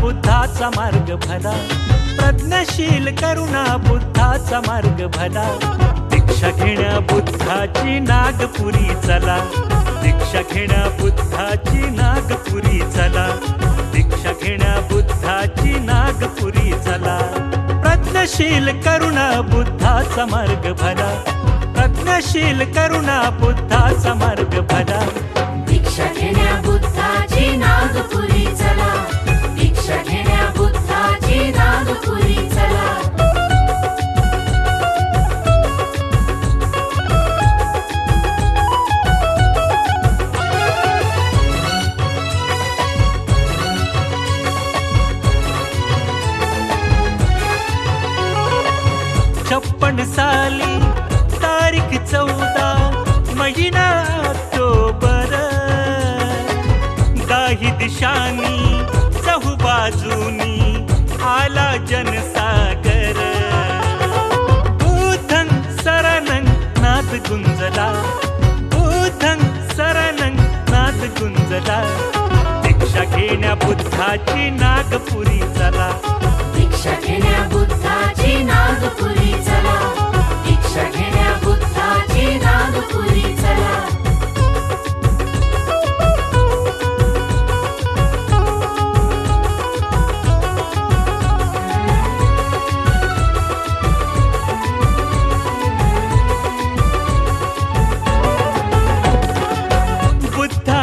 बुद्धाचा मार्ग भला. प्रज्ञशील करुणा बुद्धाचा मार्ग भला. दीक्षा घेण्या बुद्धाची नागपुरी चला. दीक्षा घेण्या बुद्धाची नागपुरी चला. दीक्षा घेण्या बुद्धाची नागपुरी चला. प्रज्ञशील करुणा बुद्धाचा मार्ग भला. प्रज्ञशील करुणा बुद्धाचा मार्ग भला. दीक्षा घेण्या छप्पन साली तारीख चौदा महिना ऑक्टोबर दाही दिशानी चहू बाजूनी आला जनसागर. बुद्धं सरणं नाद गुंजला. बुद्धं सरणं नाद गुंजला. दीक्षा घेण्या बुद्धाची नागपुरी चला. दीक्षा घेण्या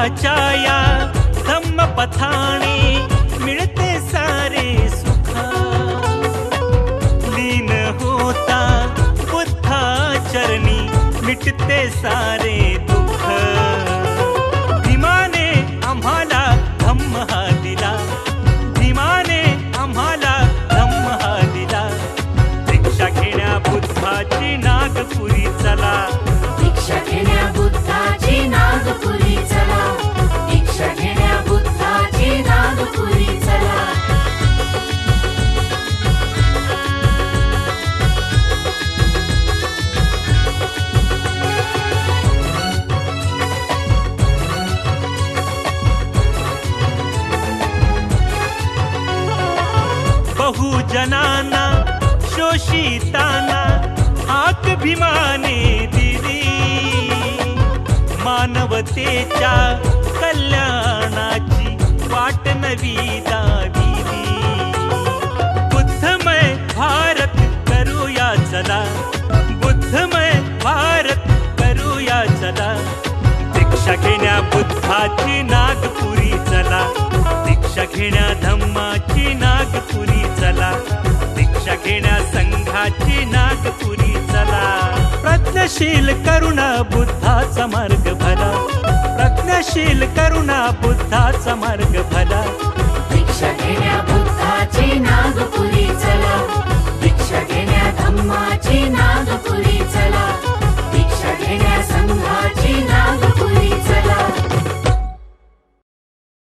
या धम्मपथाने मिळते सारे सुख। लीन होता बुद्धा चरणी मिटते सारे बहुजनांना शोषितांना हाक भीमाने दिली. मानवतेच्या कल्याणाची वाट नवी दाविली बुद्धमय भारत करूया चला. बुद्धमय भारत करूया चला. दीक्षा घेण्या बुद्धाची नागपुरी चला. दीक्षा घेण्या धम्माची नागपुरी चला. दीक्षा घेण्या संघाची नागपुरी चला. प्रज्ञशील करुणा बुद्धाचा मार्ग भला. प्रज्ञशील करुणा बुद्धाचा मार्ग भला.